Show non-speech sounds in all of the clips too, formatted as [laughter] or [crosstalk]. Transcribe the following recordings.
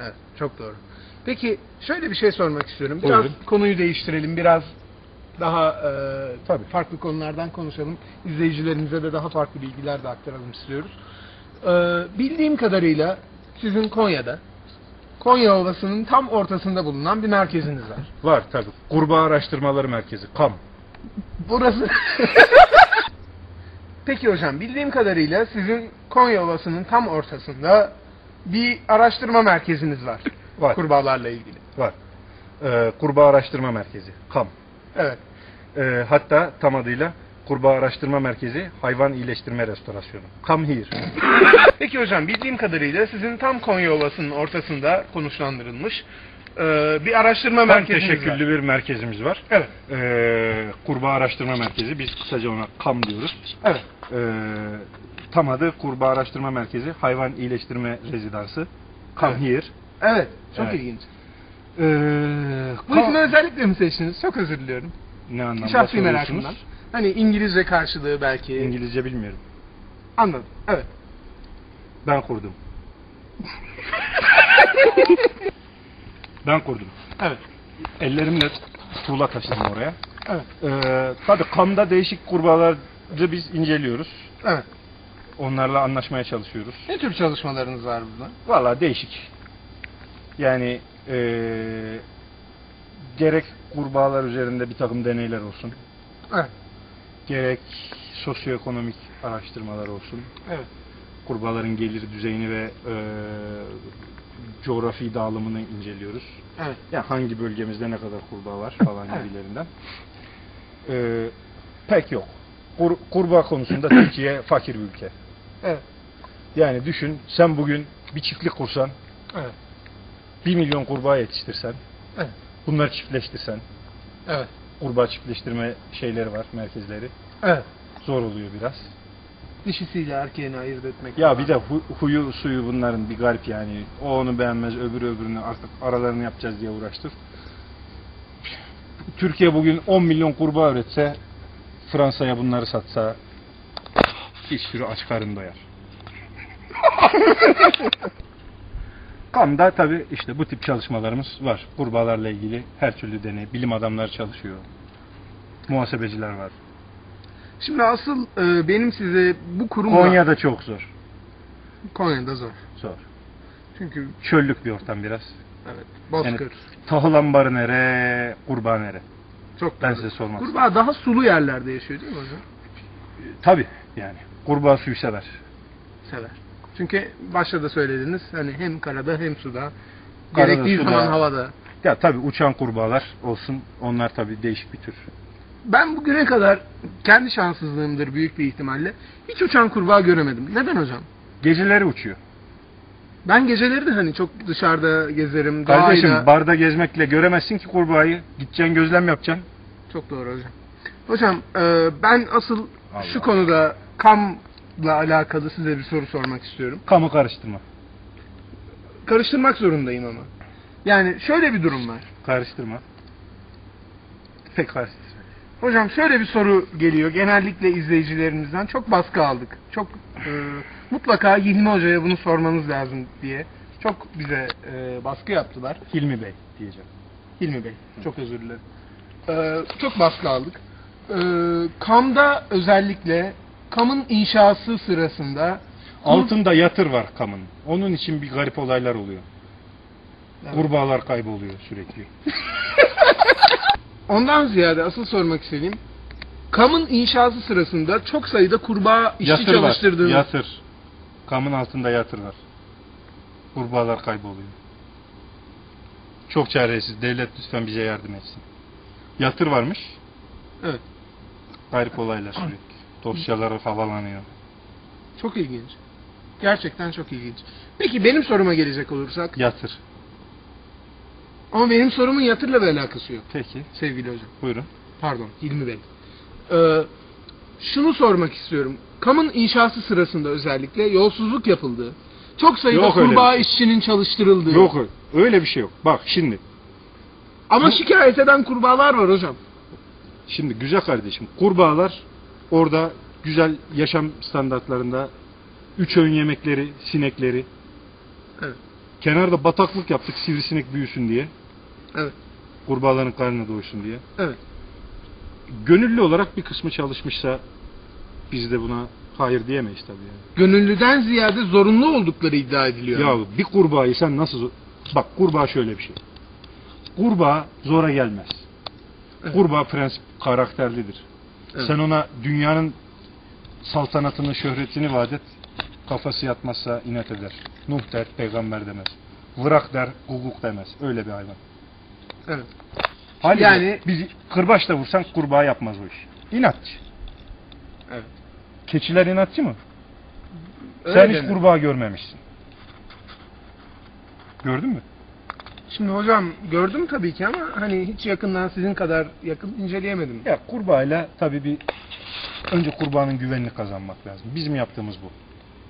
Evet, çok doğru. Peki şöyle bir şey sormak istiyorum. Biraz Buyurun. konuyu değiştirelim. Biraz daha e, Tabii. farklı konulardan konuşalım. İzleyicilerimize de daha farklı bilgiler de aktaralım istiyoruz. E, bildiğim kadarıyla sizin Konya'da Konya Ovası'nın tam ortasında bulunan bir merkeziniz var. [laughs] Var tabii. Kurbağa Araştırmaları Merkezi. KAM. Burası... [laughs] Peki hocam bildiğim kadarıyla sizin Konya Ovası'nın tam ortasında bir araştırma merkeziniz var. Var. Kurbağalarla ilgili. Var. Ee, Kurbağa Araştırma Merkezi. KAM. Evet. Ee, hatta tam adıyla Kurbağa Araştırma Merkezi Hayvan İyileştirme Restorasyonu. Come here. [laughs] Peki hocam bildiğim kadarıyla sizin tam Konya Ovası'nın ortasında konuşlandırılmış e, bir araştırma Tam merkeziniz teşekküllü var. bir merkezimiz var. Evet. Ee, Kurbağa Araştırma Merkezi. Biz kısaca ona KAM diyoruz. Evet. Ee, tam adı Kurbağa Araştırma Merkezi Hayvan İyileştirme Rezidansı. Come Evet. Evet. Çok Evet. ilginç. Ee, Bu ismi özellikle mi seçtiniz? Çok özür diliyorum. ne anlamda Şahsi soruyorsunuz? merakımdan. Hani İngilizce karşılığı belki. İngilizce bilmiyorum. Anladım. Evet. Ben kurdum. [laughs] ben kurdum. Evet. Ellerimle tuğla taşıdım oraya. Evet. Ee, tabii kamda değişik kurbağaları biz inceliyoruz. Evet. Onlarla anlaşmaya çalışıyoruz. Ne tür çalışmalarınız var burada? Valla değişik. Yani ee, gerek kurbağalar üzerinde bir takım deneyler olsun. Evet. Gerek sosyoekonomik araştırmalar olsun. Evet. Kurbağaların gelir düzeyini ve ee, coğrafi dağılımını inceliyoruz. Evet. Ya hangi bölgemizde ne kadar kurbağa var falan Evet. gibilerinden. Ee, pek yok. Kur, kurbağa konusunda Türkiye fakir bir ülke. Evet. Yani düşün sen bugün bir çiftlik kursan, Evet. 1 milyon kurbağa yetiştirsen, Evet. bunları çiftleştirsen, Evet. kurbağa çiftleştirme şeyleri var, merkezleri. Evet. Zor oluyor biraz. Dişisiyle erkeğini ayırt etmek. Ya bir de hu- huyu suyu bunların bir garip yani. O onu beğenmez, öbürü öbürünü artık aralarını yapacağız diye uğraştır. Türkiye bugün 10 milyon kurbağa üretse, Fransa'ya bunları satsa bir sürü aç karın doyar. [laughs] Kam'da tabi işte bu tip çalışmalarımız var. Kurbağalarla ilgili her türlü deney, bilim adamları çalışıyor. Muhasebeciler var. Şimdi asıl e, benim size bu kurumla... Konya'da çok zor. Konya'da zor. Zor. Çünkü Çöllük bir ortam biraz. evet. Bozkır. Tahıl ambarı nere, kurbağa nere? Çok Ben doğru. size sormak Kurbağa daha sulu yerlerde yaşıyor değil mi hocam? Tabi yani. Kurbağa suyu sever. Sever. Çünkü başta da söylediniz hani hem karada hem suda. Karada, Gerektiği suda. zaman havada. Ya tabi uçan kurbağalar olsun. Onlar tabi değişik bir tür. Ben bugüne kadar kendi şanssızlığımdır büyük bir ihtimalle. Hiç uçan kurbağa göremedim. Neden hocam? Geceleri uçuyor. Ben geceleri de hani çok dışarıda gezerim. Kardeşim doğayla- barda gezmekle göremezsin ki kurbağayı. Gideceksin gözlem yapacaksın. Çok doğru hocam. Hocam e, ben asıl Allah şu Allah. konuda kamla alakalı size bir soru sormak istiyorum. Kamı karıştırma. Karıştırmak zorundayım ama. Yani şöyle bir durum var. Karıştırma. Pek karıştırma. Hocam şöyle bir soru geliyor. Genellikle izleyicilerimizden çok baskı aldık. Çok e, mutlaka Hilmi Hoca'ya bunu sormanız lazım diye. Çok bize e, baskı yaptılar. Hilmi Bey diyeceğim. Hilmi Bey. Çok özür dilerim. E, çok baskı aldık. E, Kam'da özellikle Kam'ın inşası sırasında Altında yatır var kamın. Onun için bir garip olaylar oluyor. Evet. Kurbağalar kayboluyor sürekli. [laughs] Ondan ziyade asıl sormak istediğim Kam'ın inşası sırasında çok sayıda kurbağa işçi Yatır var. çalıştırdığınız Yatır. Kamın altında yatır var. Kurbağalar kayboluyor. Çok çaresiz. Devlet lütfen bize yardım etsin. Yatır varmış. Evet. Garip olaylar sürekli. Dosyaları havalanıyor. Çok ilginç. Gerçekten çok ilginç. Peki benim soruma gelecek olursak Yatır. ama benim sorumun yatırla bir alakası yok Peki. sevgili hocam. Buyurun. Pardon Hilmi Bey. Ee, şunu sormak istiyorum. Kam'ın inşası sırasında özellikle yolsuzluk yapıldığı, çok sayıda Yok öyle kurbağa şey. işçinin çalıştırıldığı Yok öyle- öyle bir şey yok. Bak şimdi. ama şikayet eden kurbağalar var hocam. Şimdi güzel kardeşim. Kurbağalar orada güzel yaşam standartlarında üç öğün yemekleri, sinekleri Evet. Kenarda bataklık yaptık sivrisinek büyüsün diye. Evet. Kurbağaların karnına doysun diye. Evet. Gönüllü olarak bir kısmı çalışmışsa biz de buna hayır diyemeyiz tabii yani. Gönüllüden ziyade zorunlu oldukları iddia ediliyor. Ya bir kurbağayı sen nasıl... Bak kurbağa şöyle bir şey. Kurbağa zora gelmez. Evet. Kurbağa prensip karakterlidir. Evet. Sen ona dünyanın saltanatını, şöhretini vaat et. Kafası yatmazsa inat eder. Nuh der, peygamber demez. Vırak der, guguk demez. Öyle bir hayvan. Evet. Haliyle Yani- bizi kırbaçla vursan kurbağa yapmaz o iş. İnatçı. Evet. Keçiler inatçı mı? Öyle Sen hiç kurbağa görmemişsin. Gördün mü? Şimdi hocam gördüm tabii ki ama hani hiç yakından sizin kadar yakın inceleyemedim. Ya kurbağayla tabii bir önce kurbağanın güvenini kazanmak lazım. Bizim yaptığımız bu.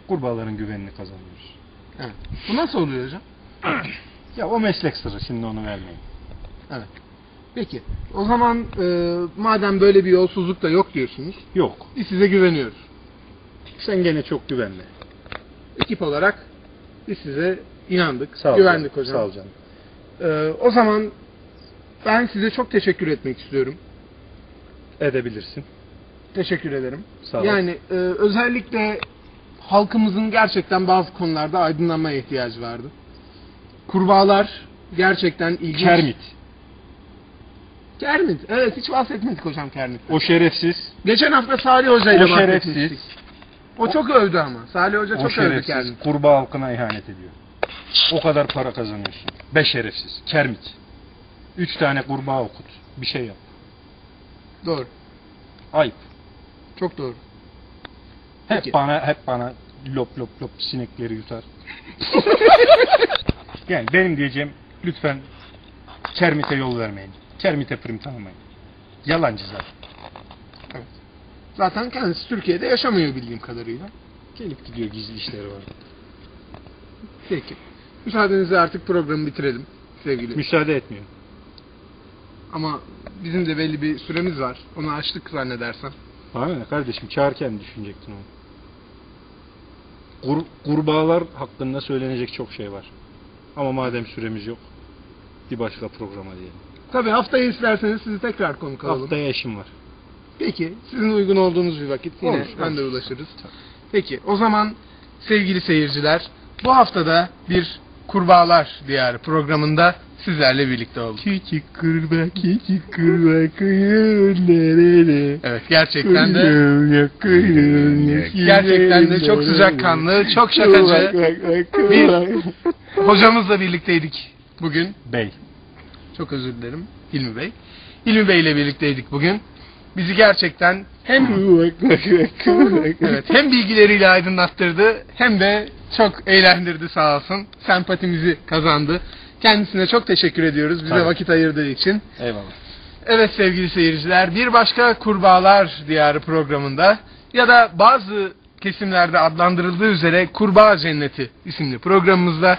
Kurbağaların güvenini kazanıyoruz. Evet. Bu nasıl oluyor hocam? [clears throat] Ya o meslek sırrı şimdi onu vermeyin. Peki. O zaman e, madem böyle bir yolsuzluk da yok diyorsunuz, Yok. biz size güveniyoruz. Sen gene çok güvenme. Ekip olarak biz size inandık, Sağ ol güvendik canım, hocam. Sağ ol canım. E, o zaman ben size çok teşekkür etmek istiyorum. Edebilirsin. Teşekkür ederim. Sağ ol. Yani e, özellikle halkımızın gerçekten bazı konularda aydınlanmaya ihtiyacı vardı. Kurbağalar gerçekten ilginç. Kermit. Kermit. Evet hiç bahsetmedik hocam Kermit. O şerefsiz. Geçen hafta Salih Hoca ile O bahsetmiştik. şerefsiz. O çok övdü ama. Salih Hoca O çok övdü şerefsiz. Kermit. Kurbağa halkına ihanet ediyor. O kadar para kazanıyorsun. Be şerefsiz. Kermit. Üç tane kurbağa okut. Bir şey yap. Doğru. Ayıp. Çok doğru. Hep Peki. bana hep bana lop lop lop sinekleri yutar. [laughs] yani benim diyeceğim lütfen Kermit'e yol vermeyin. Kermit'e prim tanımayın. Yalancı zaten. Zaten kendisi Türkiye'de yaşamıyor bildiğim kadarıyla. Gelip gidiyor gizli işleri var. Peki. Müsaadenizle artık programı bitirelim sevgili. Müsaade etmiyor. Ama bizim de belli bir süremiz var. Onu açtık zannedersem. Ne kardeşim çağırken düşünecektin onu. Kur, kurbağalar hakkında söylenecek çok şey var. Ama madem süremiz yok bir başka programa diyelim. Tabii haftaya isterseniz sizi tekrar konuk alalım. Haftaya eşim var. Peki sizin uygun olduğunuz bir vakit yine Olur, ben de ulaşırız. Peki o zaman sevgili seyirciler bu haftada bir Kurbağalar Diyarı programında sizlerle birlikte olduk. Küçük kurbağa, küçük kurbağa kuyruğun nerede? Evet gerçekten de gerçekten de çok sıcakkanlı, çok şakacı bir hocamızla birlikteydik bugün. Bey. Çok özür dilerim Hilmi Bey. Hilmi Bey ile birlikteydik bugün. Bizi gerçekten hem [laughs] evet, hem bilgileriyle aydınlattırdı hem de çok eğlendirdi sağ olsun. Sempatimizi kazandı. Kendisine çok teşekkür ediyoruz bize Tabii. vakit ayırdığı için. Eyvallah. Evet sevgili seyirciler bir başka Kurbağalar Diyarı programında ya da bazı kesimlerde adlandırıldığı üzere Kurbağa Cenneti isimli programımızda